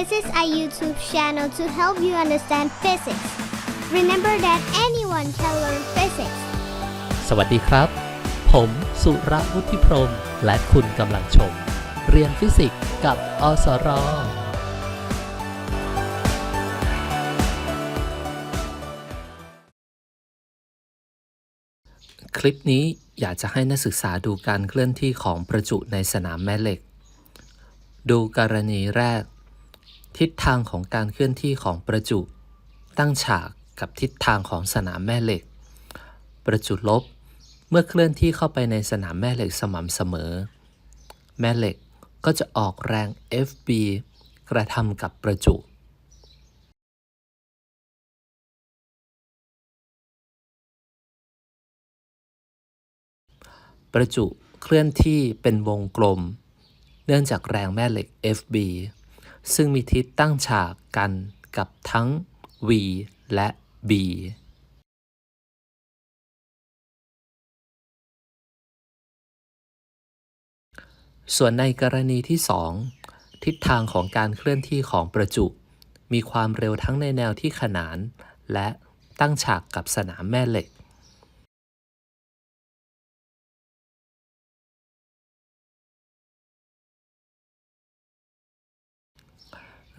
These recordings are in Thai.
This is a YouTube channel to help you understand physics. Remember that anyone can learn physics. สวัสดีครับ ผมสุรวุฒิพรม และคุณกำลังชม เรียนฟิสิกส์กับอสรคลิปนี้อยากจะให้นักศึกษาดูการเคลื่อนที่ของประจุในสนามแม่เหล็ก ดูกรณีแรก ทิศทางของการเคลื่อนที่ของประจุ ตั้งฉากกับทิศทางของสนามแม่เหล็ก ประจุลบเมื่อเคลื่อนที่เข้าไปในสนามแม่เหล็กสม่ำเสมอ แม่เหล็กก็จะออกแรง FB กระทำกับประจุ ประจุเคลื่อนที่เป็นวงกลม เนื่องจากแรงแม่เหล็ก FB ซึ่งมีทิศตั้งฉากกันกับทั้ง V และ B ส่วนในกรณีที่ 2 ทิศทางของการเคลื่อนที่ของประจุ มีความเร็วทั้งในแนวที่ขนาน และตั้งฉากกับสนามแม่เหล็ก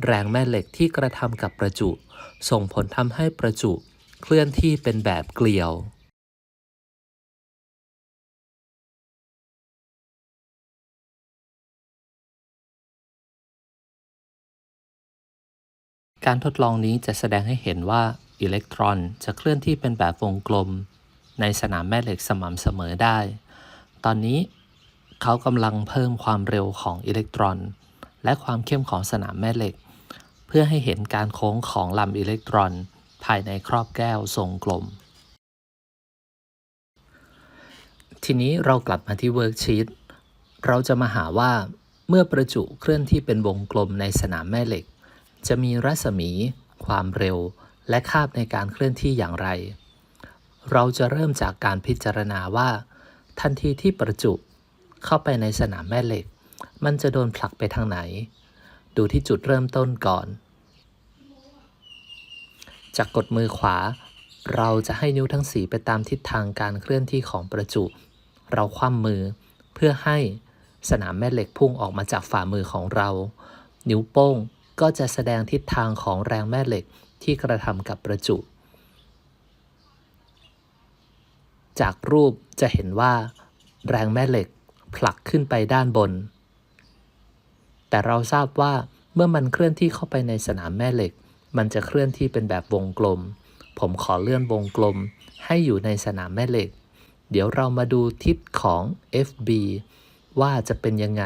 แรงแม่เหล็กที่กระทำกับประจุ ส่งผลทำให้ประจุเคลื่อนที่เป็นแบบเกลียว การทดลองนี้จะแสดงให้เห็นว่าอิเล็กตรอนจะเคลื่อนที่เป็นแบบวงกลม ในสนามแม่เหล็กสม่ำเสมอได้ ตอนนี้เขากำลังเพิ่มความเร็วของอิเล็กตรอน และความเข้มของสนามแม่เหล็ก พื่อให้เห็นการโค้งของลำอิเล็กตรอน ภายในครอบแก้วทรงกลม ทีนี้เรากลับมาที่เวิร์กชีตเราจะมาหาว่าเมื่อประจุเคลื่อนที่เป็นวงกลมในสนามแม่เหล็ก จะมีรัศมี ความเร็ว และคาบในการเคลื่อนที่อย่างไร เราจะเริ่มจากการพิจารณาว่า ทันทีที่ประจุเข้าไปในสนามแม่เหล็ก มันจะโดนผลักไปทางไหน ดูที่จุดเริ่มต้นก่อน จากกดมือขวา เราจะให้นิ้วทั้งสีไปตามทิศทางการเคลื่อนที่ของประจุ เราคว่ำมือเพื่อให้สนามแม่เหล็กพุ่งออกมาจากฝ่ามือของเรา นิ้วโป้งก็จะแสดงทิศทางของแรงแม่เหล็กที่กระทำกับประจุ จากรูปจะเห็นว่า แรงแม่เหล็กผลักขึ้นไปด้านบน แต่เราทราบว่าเมื่อมันเคลื่อนที่เข้าไปในสนามแม่เหล็ก มันจะเคลื่อนที่เป็นแบบวงกลม ผมขอเลื่อนวงกลมให้อยู่ในสนามแม่เหล็ก เดี๋ยวเรามาดูทิศของ FB ว่าจะเป็นยังไง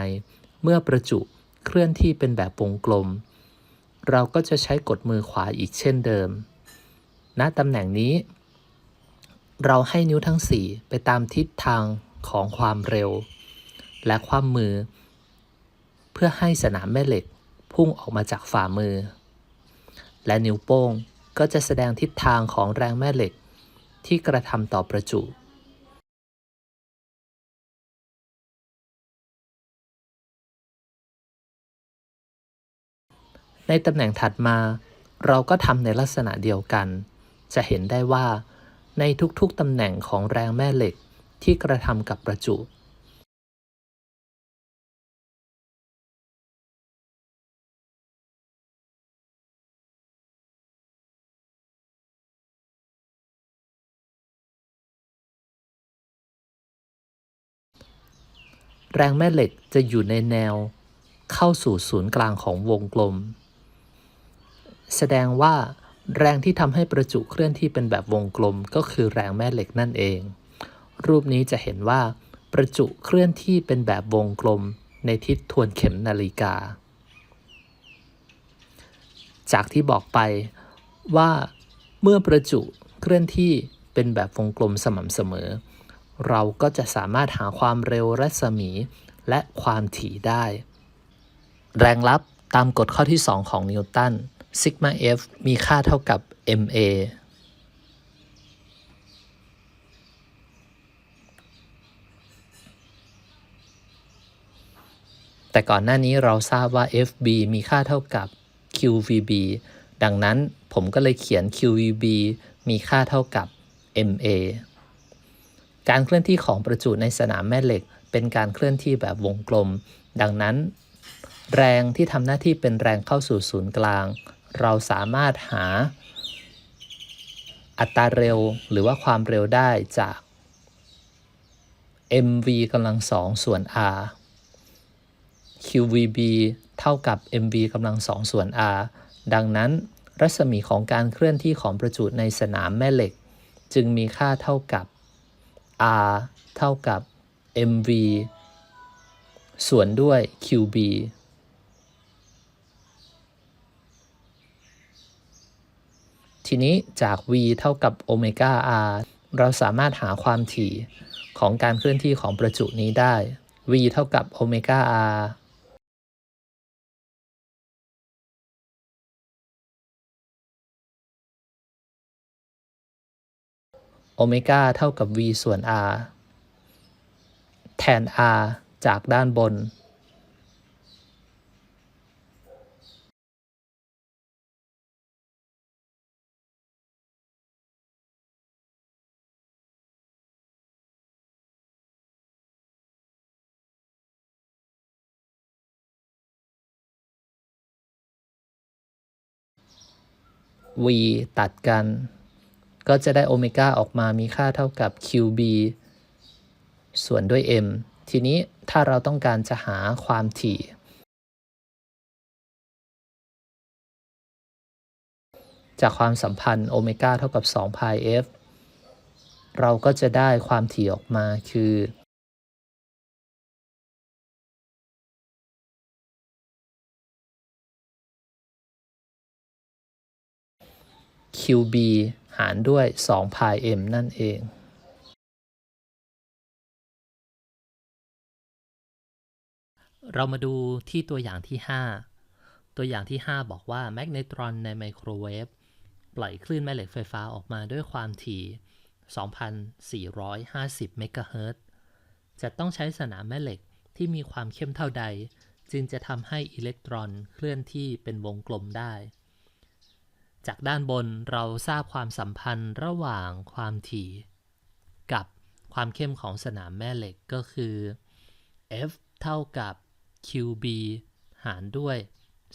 เมื่อประจุเคลื่อนที่เป็นแบบวงกลม เราก็จะใช้กดมือขวาอีกเช่นเดิม ณตำแหน่งนี้ เราให้นิ้วทั้ง 4 ไปตามทิศทางของความเร็ว และความมือ เพื่อให้สนามแม่เหล็กพุ่งออกมาจากฝ่ามือ และนิ้วโป้งก็จะแสดงทิศทางของแรงแม่เหล็ก ที่กระทำต่อประจุ ในตำแหน่งถัดมา เราก็ทำในลักษณะเดียวกัน จะเห็นได้ว่า ในทุกๆตำแหน่งของแรงแม่เหล็กที่กระทำกับประจุ แรงแม่เหล็กจะอยู่ในแนวเข้าสู่ศูนย์กลางของวงกลม แสดงว่าแรงที่ทำให้ประจุเคลื่อนที่เป็นแบบวงกลมก็คือแรงแม่เหล็กนั่นเอง รูปนี้จะเห็นว่าประจุเคลื่อนที่เป็นแบบวงกลมในทิศทวนเข็มนาฬิกา จากที่บอกไปว่าเมื่อประจุเคลื่อนที่เป็นแบบวงกลมสม่ำเสมอ เราก็จะสามารถหาความเร็วรัศมี และความถี่ได้ แรงลับตามกฎข้อที่ 2 ของนิวตันซิกมา F มีค่าเท่ากับ ma แต่ก่อนหน้านี้เราทราบว่า FB มีค่าเท่ากับ QVB ดังนั้นผมก็เลยเขียน QVB มีค่าเท่ากับ MA การเคลื่อนที่ของประจุในสนามแม่เหล็ก เป็นการเคลื่อนที่แบบวงกลม ดังนั้น แรงที่ทำหน้าที่เป็นแรงเข้าสู่ศูนย์กลาง เราสามารถหา อัตราเร็วหรือว่าความเร็วได้จาก mv กำลังสองส่วน r qvb เท่ากับ mv กำลังสองส่วน r ดังนั้น รัศมีของการเคลื่อนที่ของประจุในสนามแม่เหล็ก จึงมีค่าเท่ากับ r เท่ากับ mv ส่วนด้วย qb ทีนี้จาก v เท่ากับโอเมก้า r เราสามารถหาความถี่ของการเคลื่อนที่ของประจุนี้ได้ v เท่ากับโอเมก้า r โอเมก้าเท่ากับ v ส่วน r แทน r จากด้านบน v ตัดกัน ก็จะได้โอเมก้าออกมามีค่าเท่ากับ qb ส่วนด้วย m ทีนี้ถ้าเราต้องการจะหาความถี่ จากความสัมพันธ์โอเมก้าเท่ากับ2 pi f เราก็จะได้ความถี่ออกมาคือ QB หารด้วย2 pi m นั่นเองเรามาดูที่ตัวอย่างที่ 5 ตัวอย่างที่ 5 บอกว่าแมกเนตรอนในไมโครเวฟปล่อยคลื่นแม่เหล็กไฟฟ้าออกมาด้วยความถี่ 2,450 เมกะเฮิรตซ์ จะต้องใช้สนามแม่เหล็กที่มีความเข้มเท่าใด จึงจะทำให้อิเล็กตรอนเคลื่อนที่เป็นวงกลมได้ จากด้านบนเราทราบความสัมพันธ์ระหว่างความถี่กับความเข้มของสนามแม่เหล็กก็คือ F เท่ากับ QB หารด้วย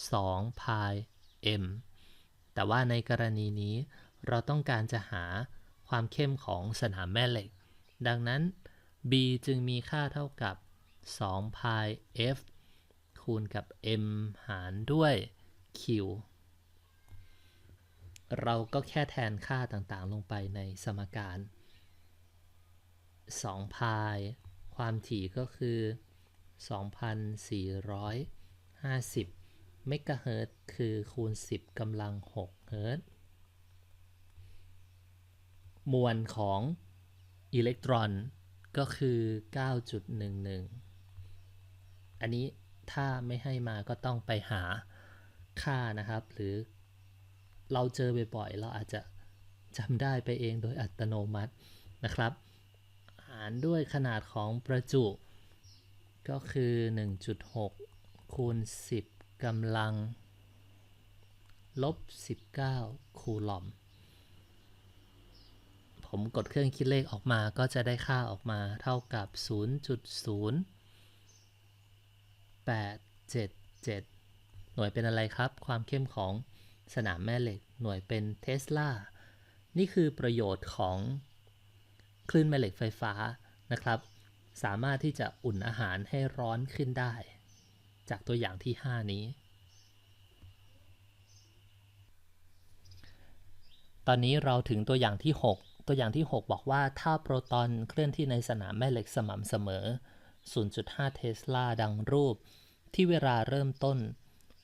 2 pi m แต่ว่าในกรณีนี้เราต้องการจะหาความเข้มของสนามแม่เหล็ก ดังนั้น B จึงมีค่าเท่ากับ2 pi f คูณกับ m หารด้วย q เราก็แค่แทนค่าต่างๆ ลงไปในสมการ2พายความถี่ก็คือ 2,450 เมกะเฮิรตซ์คือคูณ 10กำลัง6เฮิรตซ์มวลของอิเล็กตรอนก็คือ 9.11 อันนี้ถ้าไม่ให้มาก็ต้องไปหาค่านะครับ หรือ เราเจอบ่อยๆ เราอาจจะจำได้ไปเองโดยอัตโนมัตินะครับ หารด้วยขนาดของประจุ ก็คือ 1.6 คูณ 10กำลัง ลบ 19 คูลอม ผมกดเครื่องคิดเลขออกมาก็จะได้ค่าออกมาเท่ากับ 0.0877 หน่วยเป็นอะไรครับ ความเข้มของ สนามแม่เหล็กหน่วยเป็นเทสลา นี่คือประโยชน์ของคลื่นแม่เหล็กไฟฟ้านะครับ สามารถที่จะอุ่นอาหารให้ร้อนขึ้นได้ จากตัวอย่างที่ 5 นี้ ตอนนี้เราถึงตัวอย่างที่ 6 ตัวอย่างที่ 6 บอกว่าถ้าโปรตอนเคลื่อนที่ในสนามแม่เหล็กสม่ำเสมอ 0.5 เทสลาดังรูป ที่เวลาเริ่มต้น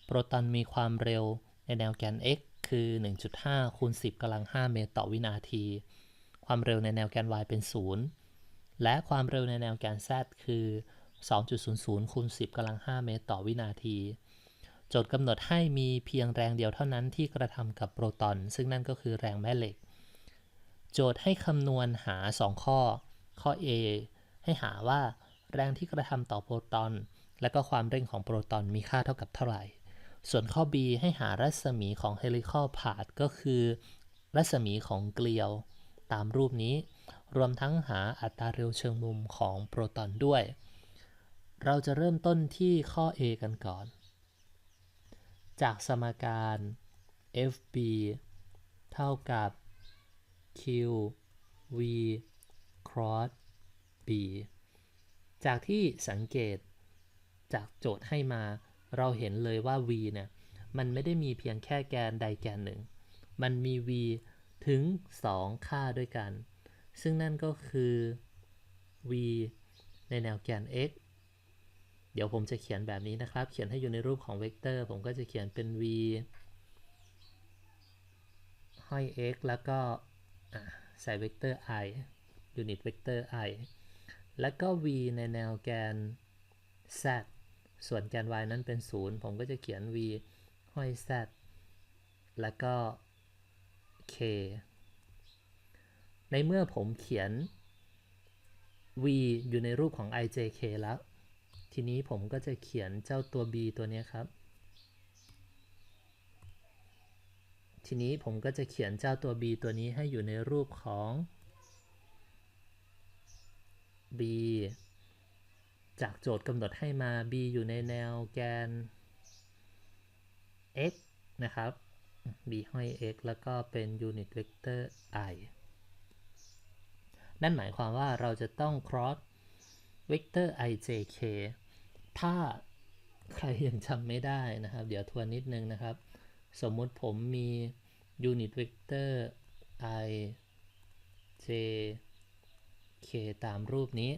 โปรตอนมีความเร็ว ในแนวแกน x คือ 1.5คูณ10กำลัง 5 เมตรต่อวินาที ความเร็วในแนวแกน y เป็น 0 และความเร็วในแนวแกน z คือ 2.00คูณ10กำลัง 5 เมตรต่อวินาที โจทย์กำหนดให้มีเพียงแรงเดียวเท่านั้นที่กระทำกับโปรตอน ซึ่งนั่นก็คือแรงแม่เหล็ก โจทย์ให้คำนวณหา 2 ข้อ ข้อ A ให้หาว่าแรงที่กระทำต่อโปรตอน และก็ความเร่งของโปรตอนมีค่าเท่ากับเท่าไหร่ ส่วนข้อ B ให้หารัศมีของ helical path ก็คือ รัศมีของเกลียวตามรูปนี้ รวมทั้งหาอัตราเร็วเชิงมุมของโปรตอนด้วย เราจะเริ่มต้นที่ข้อ A กันก่อน จากสมการ FB เท่ากับ Q V cross B จากที่สังเกตจากโจทย์ให้มา เราเห็นเลยว่า v เนี่ยมันไม่ได้มีเพียงแค่แกนใดแกนหนึ่ง มันมี v ถึง 2 ค่าด้วยกัน ซึ่งนั่นก็คือ v ในแนวแกน x เดี๋ยวผมจะเขียนแบบนี้นะครับ เขียนให้อยู่ในรูปของเวกเตอร์ ผมก็จะเขียนเป็น v ห้อย x แล้วก็ใส่เวกเตอร์ i ยูนิตเวกเตอร์ i แล้วก็ v ในแนวแกน z ส่วนแกน y นั้นเป็น 0 ผมก็จะเขียน v ห้อย z แล้วก็ k ในเมื่อผมเขียน v อยู่ในรูปของ ijk แล้ว ทีนี้ผมก็จะเขียนเจ้าตัว b ตัวนี้ครับ ทีนี้ผมก็จะเขียนเจ้าตัว b ตัวนี้ให้อยู่ในรูปของ b จากโจทย์กำหนดให้มา b อยู่ในแนวแกน x นะครับ b ห้อย x แล้วก็เป็น unit vector i นั่นหมายความว่าเราจะต้อง cross vector ijk ถ้าใครยังจำไม่ได้นะครับ เดี๋ยวทวนนิดนึงนะครับ สมมุติผมมี unit vector i j k ตามรูปนี้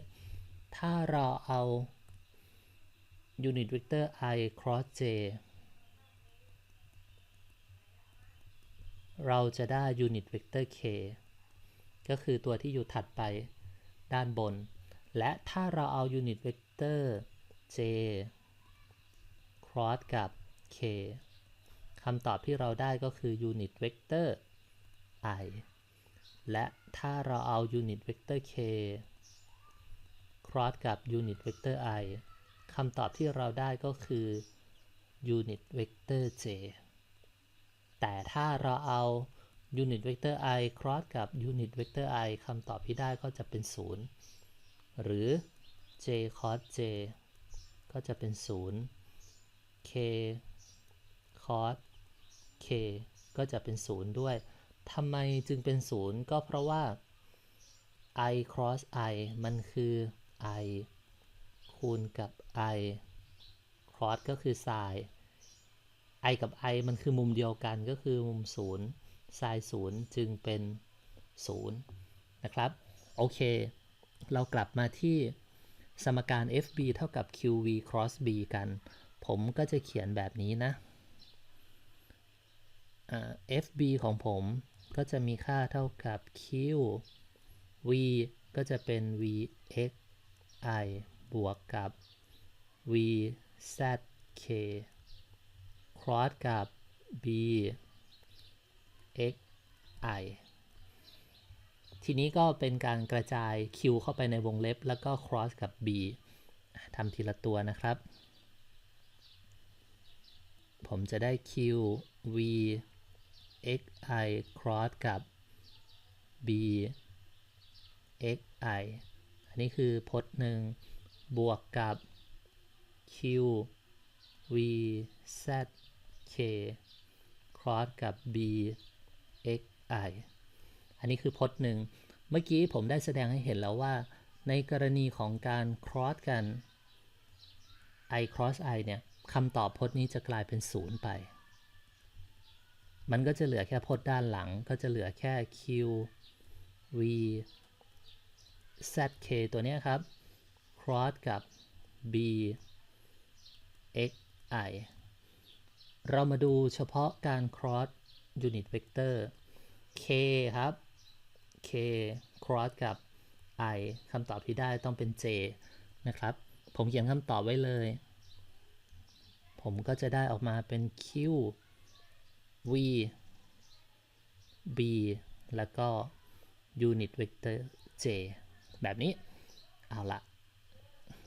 ถ้าเราเอา unit vector i cross j เราจะได้ unit vector k ก็คือตัวที่อยู่ถัดไปด้านบน และถ้าเราเอา unit vector j cross กับ k คำตอบที่เราได้ก็คือ unit vector i และถ้าเราเอา unit vector k cross กับ unit vector i คำตอบที่เราได้ก็คือ unit vector j แต่ถ้าเราเอา unit vector i cross กับ unit vector i คำตอบที่ได้ก็จะเป็น 0 หรือ j cos j ก็จะเป็น 0 k cos k ก็จะเป็น 0 ด้วยทำไมจึงเป็น 0 ก็เพราะว่า i cross i มันคือ i คูณกับ i cross ก็คือ sin i กับ i มันคือมุมเดียวกันก็คือมุม 0 sin 0 จึงเป็น 0 นะครับ โอเค เรากลับมาที่สมการ fb เท่ากับ qv cross b กัน ผมก็จะเขียนแบบนี้นะ fb ของผมก็จะมีค่าเท่ากับ q v ก็จะเป็น vx i บวกกับ v z k cross กับ b x i ทีนี้ก็เป็นการกระจาย q เข้าไปในวงเล็บ แล้วก็ cross กับ b ทำทีละตัวนะครับ ผมจะได้ q v x i cross กับ b x i อันนี้คือพจน์หนึ่งบวกกับ q v z k cross กับ b x i อันนี้คือพจน์หนึ่งเมื่อกี้ผมได้แสดงให้เห็นแล้วว่า ในกรณีของการ cross กัน i cross i เนี่ยคำตอบพจน์นี้จะกลายเป็น0ไป มันก็จะเหลือแค่พจน์ด้านหลัง ก็จะเหลือแค่ q v z k ตัวนี้ครับ cross กับ b x i เรามาดูเฉพาะการ cross unit vector k ครับ k cross กับ i คำตอบที่ได้ต้องเป็น j นะครับ ผมเขียนคำตอบไว้เลย ผมก็จะได้ออกมาเป็น q v b แล้วก็ unit vector j แบบนี้ เอาละ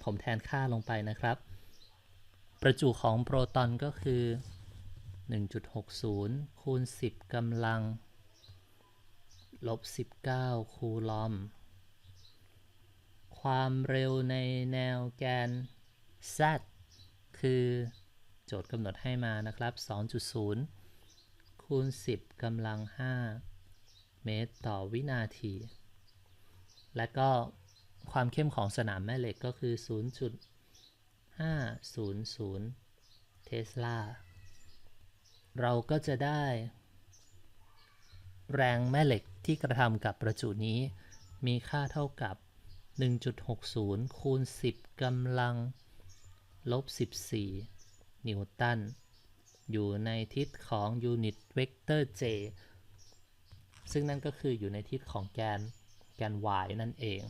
ผมแทนค่าลงไปนะครับ ประจุของโปรตอนก็คือ 1.60 คูณ 10กำลัง ลบ 19 คูลอม ความเร็วในแนวแกน z คือโจทย์กำหนดให้มานะครับ 2.0 คูณ 10กำลัง 5 เมตรต่อวินาที และก็ความเข้มของสนามแม่เหล็กก็คือ 0.500 เทสลา เราก็จะได้ แรงแม่เหล็กที่กระทำกับประจุนี้ มีค่าเท่ากับ 1.60 คูณ 10กำลัง ลบ 14 นิวตัน อยู่ในทิศของยูนิตเวกเตอร์ j ซึ่งนั่นก็คืออยู่ในทิศของแกน แกน y นั่นเอง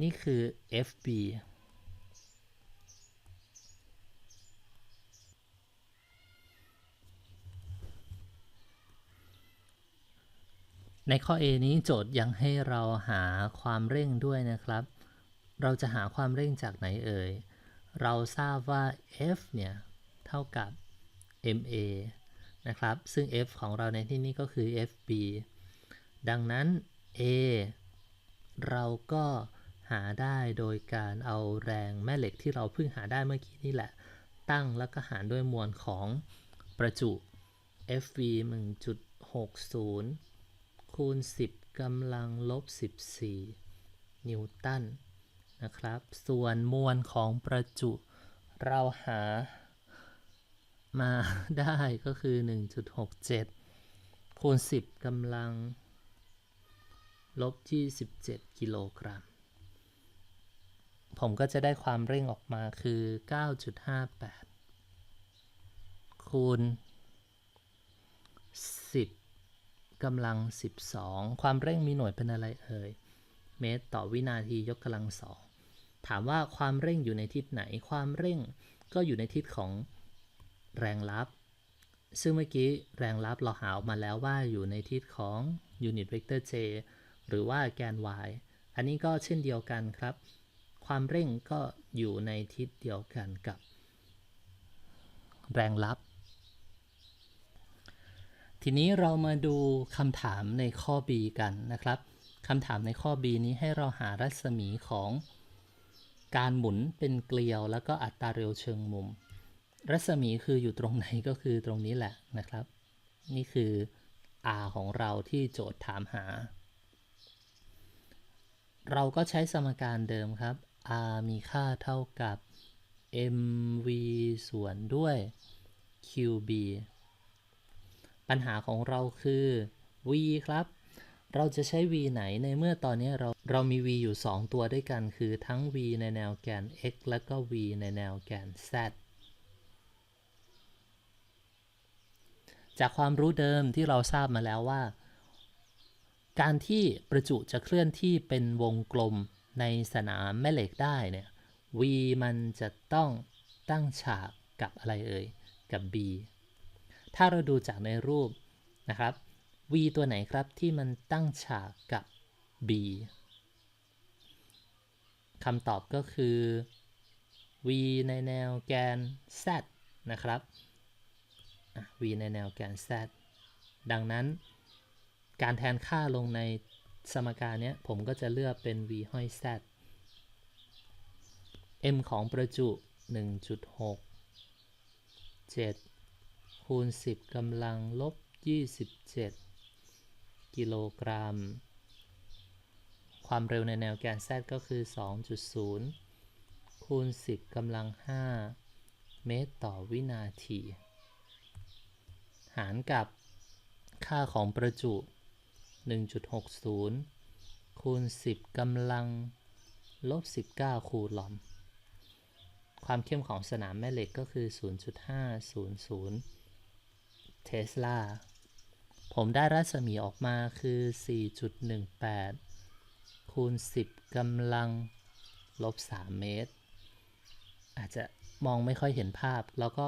นี่คือ FB ในข้อ A นี้โจทย์ยังให้เราหาความเร่งด้วยนะครับ เราจะหาความเร่งจากไหนเอ่ย เราทราบว่า F เนี่ย เท่ากับ ma นะครับ ซึ่ง F ของเราในที่นี้ก็คือ FB ดังนั้น A เราก็หาได้โดยการเอาแรงแม่เหล็กที่เราเพิ่งหาได้เมื่อกี้นี่แหละ ตั้งแล้วก็หารด้วยมวลของประจุ FV 1.60 คูณ 10กำลังลบ 14 นิวตันนะครับ ส่วนมวลของประจุ เราหามาได้ก็คือ 1.67 คูณ 10กำลัง ลบ 27 กิโลกรัม ผมก็จะได้ความเร่งออกมาคือ 9.58 คูณ 10กำลัง 12 ความเร่งมีหน่วยเป็นอะไรเอ่ย เมตรต่อวินาทียกกำลังสอง ถามว่าความเร่งอยู่ในทิศไหน ความเร่งก็อยู่ในทิศของแรงลับ ซึ่งเมื่อกี้แรงลับเราหาออกมาแล้วว่าอยู่ในทิศของยูนิตเวกเตอร์ j หรือว่าแกน y อันนี้ก็เช่นเดียวกันครับ ความเร่งก็อยู่ในทิศเดียวกันกับ แรงลับ ทีนี้เรามาดูคำถามในข้อ B กันนะครับคำถามในข้อ B นี้ให้เราหารัศมีของการหมุนเป็นเกลียวแล้วก็อัตราเร็วเชิงมุม รัศมีคืออยู่ตรงไหนก็คือตรงนี้แหละนะครับ นี่คือ R ของเราที่โจทย์ถามหา เราก็ใช้สมการเดิมครับ R มีค่าเท่ากับ mv ส่วนด้วย qb ปัญหาของเราคือ v ครับ เราจะใช้ v ไหนในเมื่อตอนนี้เราเรามี v อยู่ 2 ตัวด้วยกันคือทั้ง v ในแนวแกน x และก็ v ในแนวแกน z จากความรู้เดิมที่เราทราบมาแล้วว่า การที่ประจุจะเคลื่อนที่เป็นวงกลมในสนามแม่เหล็กได้เนี่ย v มันจะต้องตั้งฉากกับอะไรเอ่ย กับ b ถ้าเราดูจากในรูปนะครับ v ตัวไหนครับที่มันตั้งฉากกับ b คำตอบก็คือ v ในแนวแกน z นะครับ v ในแนวแกน z ดังนั้น การแทนค่าลงในสมการนี้ผมก็จะเลือกเป็น v ห้อย z m ของประจุ 1.6 7 คูณ 10 กำลังลบ 27 กิโลกรัม ความเร็วในแนวแกน z ก็คือ 2.0 คูณ 10 กำลัง 5 เมตรต่อวินาที หารกับค่าของประจุ 1.60 คูณ 10กำลังลบ 19 คูลอม ความเข้มของสนามแม่เหล็กก็คือ 0.500 เทสลา ผมได้รัศมีออกมาคือ 4.18 คูณ 10กำลังลบ 3 เมตร อาจจะมองไม่ค่อยเห็นภาพ แล้วก็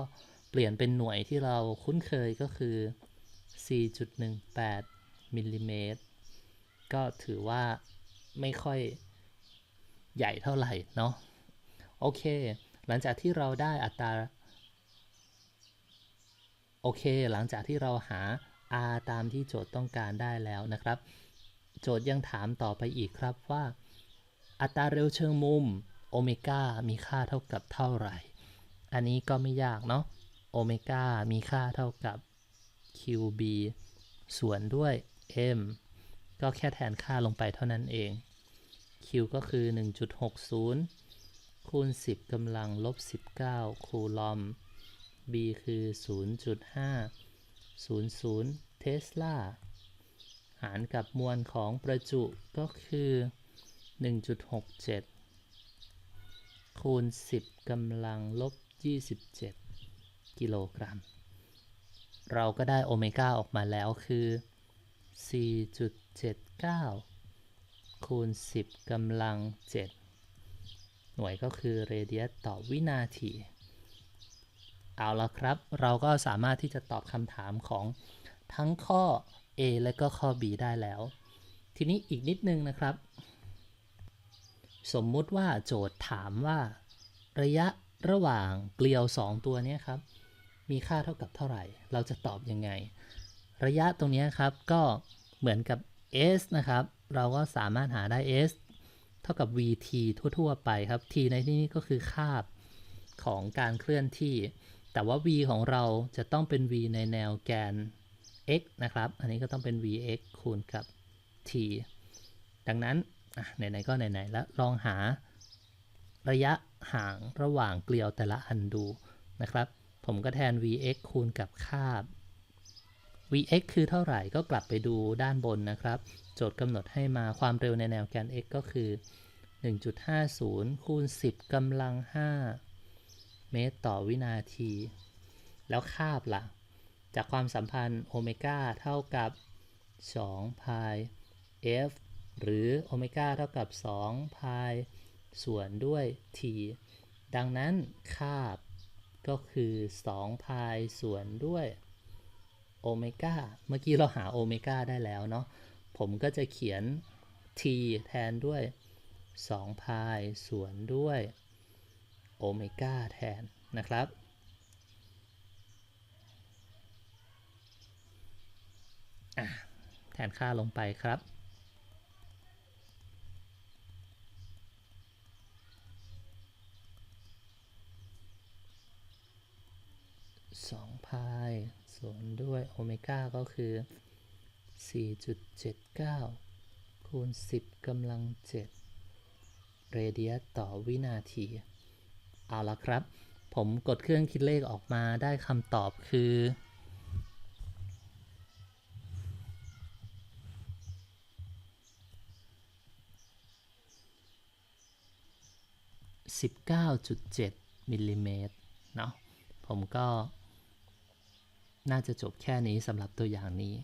เปลี่ยนเป็นหน่วยที่เราคุ้นเคยก็คือ 4.18 มิลลิเมตร ก็ถือว่าไม่ค่อยใหญ่เท่าไหร่เนาะโอเค หลังจากที่เราได้อัตราโอเค หลังจากที่เราหา r ตามที่โจทย์ต้องการได้แล้วนะครับ โจทย์ยังถามต่อไปอีกครับว่า อัตราเร็วเชิงมุมโอเมก้ามีค่าเท่ากับเท่าไหร่ อันนี้ก็ไม่ยากเนาะโอเมก้ามีค่าเท่ากับ qb ส่วนด้วย m ก็แค่แทนค่าลงไปเท่านั้นเอง q ก็คือ 1.60 คูณ 10กำลังลบ 19 คูลอม b คือ 0.500 เทสลา หารกับมวลของประจุก็คือ 1.67 คูณ 10กำลังลบ 27 กิโลกรัม เราก็ได้โอเมก้าออกมาแล้วคือ 4.79 คูณ 10กำลัง 7 หน่วยก็คือเรเดียสต่อวินาที เอาละครับ เราก็สามารถที่จะตอบคำถามของทั้งข้อ A และก็ข้อ B ได้แล้ว ทีนี้อีกนิดนึงนะครับ สมมุติว่าโจทย์ถามว่า ระยะระหว่างเกลียว 2 ตัวนี้ครับ มีค่าเท่ากับเท่าไหร่ เราจะตอบยังไง ระยะตรงนี้ครับ ก็เหมือนกับ s นะครับ เราก็สามารถหาได้ s เท่ากับ vt ทั่ว ๆ ไปครับ t ในที่นี้ก็คือคาบของการเคลื่อนที่ แต่ว่า v ของเราจะต้องเป็น v ในแนวแกน x นะครับ อันนี้ก็ต้องเป็น vx คูณกับ t ดังนั้นไหนๆก็ไหนๆแล้วลองหาระยะห่างระหว่างเกลียวแต่ละอันดูนะครับ ผมก็แทน vx คูณกับคาบ vx คือเท่าไหร่ก็กลับไปดูด้านบนนะครับ โจทย์กำหนดให้มาความเร็วในแนวแกน x ก็คือ 1.50 คูณ 10กำลัง 5 เมตรต่อวินาที แล้วคาบล่ะ จากความสัมพันธ์โอเมก้าเท่ากับ2 pi f หรือโอเมก้าเท่ากับ2 pi ส่วนด้วย t ดังนั้นคาบก็คือ2 pi ส่วนด้วย โอเมก้าเมื่อกี้เราหาโอเมก้าได้แล้วเนาะผมก็จะเขียน t แทนด้วย2 pi ส่วนด้วยโอเมก้าแทนนะครับ แทนค่าลงไปครับ2พาย วนด้วยโอเมก้าก็คือ 4.79 คูณ 10กำลัง 7 เรเดียสต่อวินาที เอาละครับ ผมกดเครื่องคิดเลขออกมาได้คำตอบคือ19.7มิลลิเมตรเนาะผมก็ น่าจะจบแค่นี้สำหรับตัวอย่างนี้